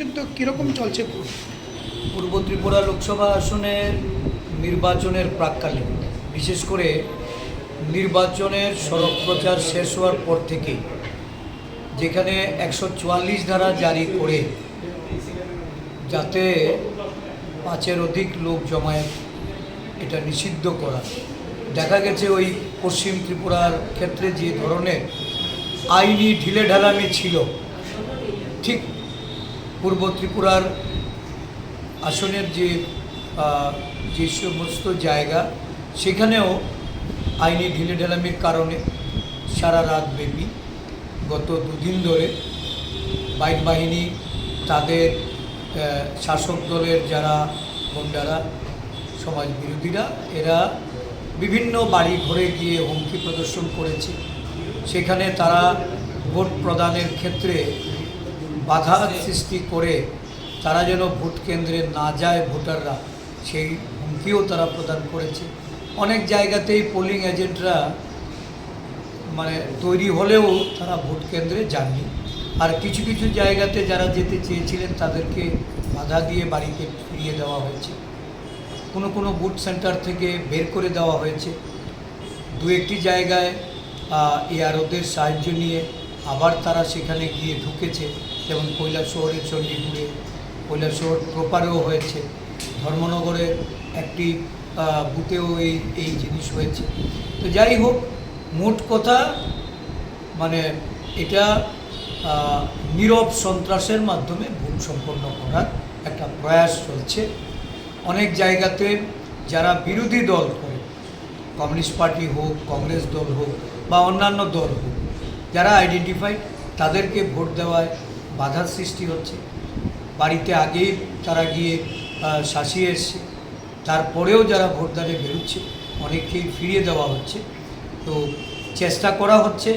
পর্যন্ত কীরকম চলছে? পূর্ব ত্রিপুরা লোকসভা আসনের নির্বাচনের প্রাককালে, বিশেষ করে নির্বাচনের সড়ক প্রচার শেষ হওয়ার পর থেকে, যেখানে একশো চুয়াল্লিশ ধারা জারি করে যাতে পাঁচের অধিক লোক জমায়েত এটা নিষিদ্ধ করা। দেখা গেছে ওই পশ্চিম ত্রিপুরার ক্ষেত্রে যে ধরনের আইনি ঢিলেঢালামি ছিল, ঠিক পূর্ব ত্রিপুরার আসনের যে যে সমস্ত জায়গা, সেখানেও আইনি ঢিলেঢালামির কারণে সারা রাত ব্যাপী গত দুদিন ধরে বাইক বাহিনী, তাদের শাসক দলের যারা গুন্ডারা, সমাজ বিরোধীরা, এরা বিভিন্ন বাড়ি ঘরে গিয়ে হুমকি প্রদর্শন করেছে। সেখানে তারা ভোট প্রদানের ক্ষেত্রে বাধা সৃষ্টি করে তারা যেন ভোট কেন্দ্রে না যায় ভোটাররা, সেই হুমকিও তারা প্রদান করেছে। অনেক জায়গাতেই পোলিং এজেন্টরা মানে তৈরি হলেও তারা ভোট কেন্দ্রে যাননি আর কিছু কিছু জায়গাতে যারা যেতে চেয়েছিলেন তাদেরকে বাধা দিয়ে বাড়িতে ফিরিয়ে দেওয়া হয়েছে। কোনো কোনো বুথ সেন্টার থেকে বের করে দেওয়া হয়েছে। দু একটি জায়গায় এআরওদের সাহায্য নিয়ে আবার তারা সেখানে গিয়ে ঢুকেছে যেমন শহরে চণ্ডীপুরে শহর প্রপারেও হয়েছে। ধর্মনগরের একটি বুথেও এই এই জিনিস হয়েছে। তো যাই হোক, মোট কথা মানে এটা নীরব সন্ত্রাসের মাধ্যমে ভোট সম্পন্ন করার একটা প্রয়াস চলছে। অনেক জায়গাতে যারা বিরোধী দল করে, কমিউনিস্ট পার্টি হোক, কংগ্রেস দল হোক বা অন্যান্য দল হোক যারা আইডেন্টিফাইড তাদেরকে ভোট দেওয়ায় বাধার সৃষ্টি হচ্ছে। বাড়িতে আগেই তারা গিয়ে শাসিয়ে এসছে। তারপরেও যারা ভোটদানে বেরোচ্ছে, অনেককেই ফিরিয়ে দেওয়া হচ্ছে। তো চেষ্টা করা হচ্ছে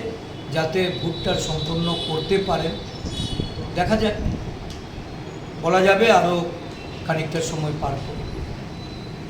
যাতে ভোটটা সম্পন্ন করতে পারেন। দেখা যাক। বলা যাবে আরও খানিকটা সময় পার করে